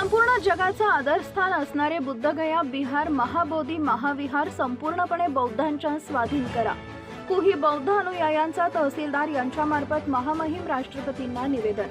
आदरस्थान असणारे बुद्धगया बिहार महाबोधी महाविहार संपूर्णपणे बौद्धांच्या स्वाधीन करा. कुही बौद्ध अनुयायांचा तहसीलदार यांच्यामार्फत महामहिम राष्ट्रपतींना निवेदन.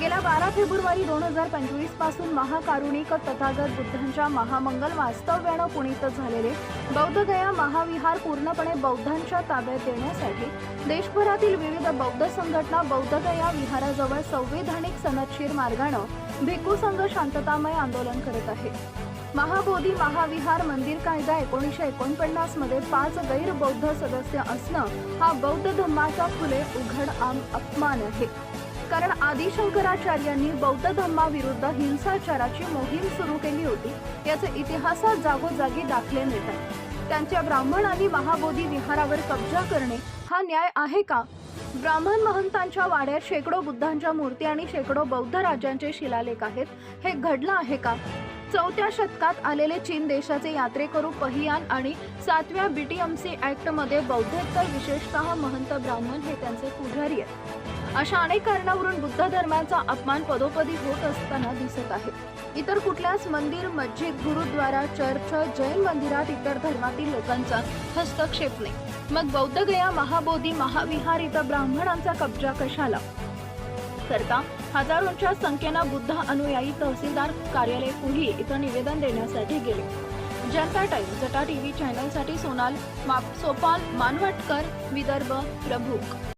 गेल्या बारा फेब्रुवारी दोन हजार पंचवीसपासून महाकारुणिक तथागत बुद्धांच्या महामंगल वास्तव्यानं पुणित झालेले बौद्धगया महाविहार पूर्णपणे बौद्धांच्या ताब्यात देण्यासाठी देशभरातील विविध बौद्ध संघटना बौद्धगया विहाराजवळ संविधानिक सनदशीर मार्गानं भिक्खू संघ शांततामय आंदोलन करत आहे. महाबोधी महाविहार मंदिर कायदा एकोणीसशे एकोणपन्नासमध्ये पाच गैरबौद्ध सदस्य असणं हा बौद्ध धम्माचा खुले उघड आम अपमान आहे. कारण आदिशंकराचार्यांनी बौद्ध धम्माविरुद्ध हिंसाचाराची मोहीम सुरू केली होती याचे इतिहासात जागोजागी दाखले मिळतात. त्यांच्या ब्राह्मणांनी महाबोधी विहारावर कब्जा करणे हा न्याय आहे का? ब्राह्मण महंतांच्या वाड्यात शेकडो बुद्धांच्या मूर्ती आणि शेकडो बौद्ध राजांचे शिलालेख आहेत. हे घडलं आहे का? चौथ्या शतकात आलेले चीन देशाचे यात्रेकरू पहियान आणि सातव्या बीटीएमसी ऍक्टमध्ये बौद्धेतर विशेषतः महंत ब्राह्मण हे त्यांचे पुढारी आहेत. अशा अनेक कारणावरून बुद्ध धर्माचा अपमान पदोपदी होत असताना दिसत आहे. इतर कुठल्याच मंदिर मस्जिद गुरुद्वारा चर्च जैन मंदिरात इतर धर्मातील लोकांचा हस्तक्षेप नाही. मग बौद्ध गया महाबोधी महाविहार इथं ब्राह्मणांचा कब्जा कशाला? करता हजारोंच्या संख्येनं बुद्ध अनुयायी तहसीलदार कार्यालय कुही इथं निवेदन देण्यासाठी गेले. जनता टाइम जटा टीव्ही चॅनलसाठी सोनाल माप सोपाल मानवटकर विदर्भ प्रभुक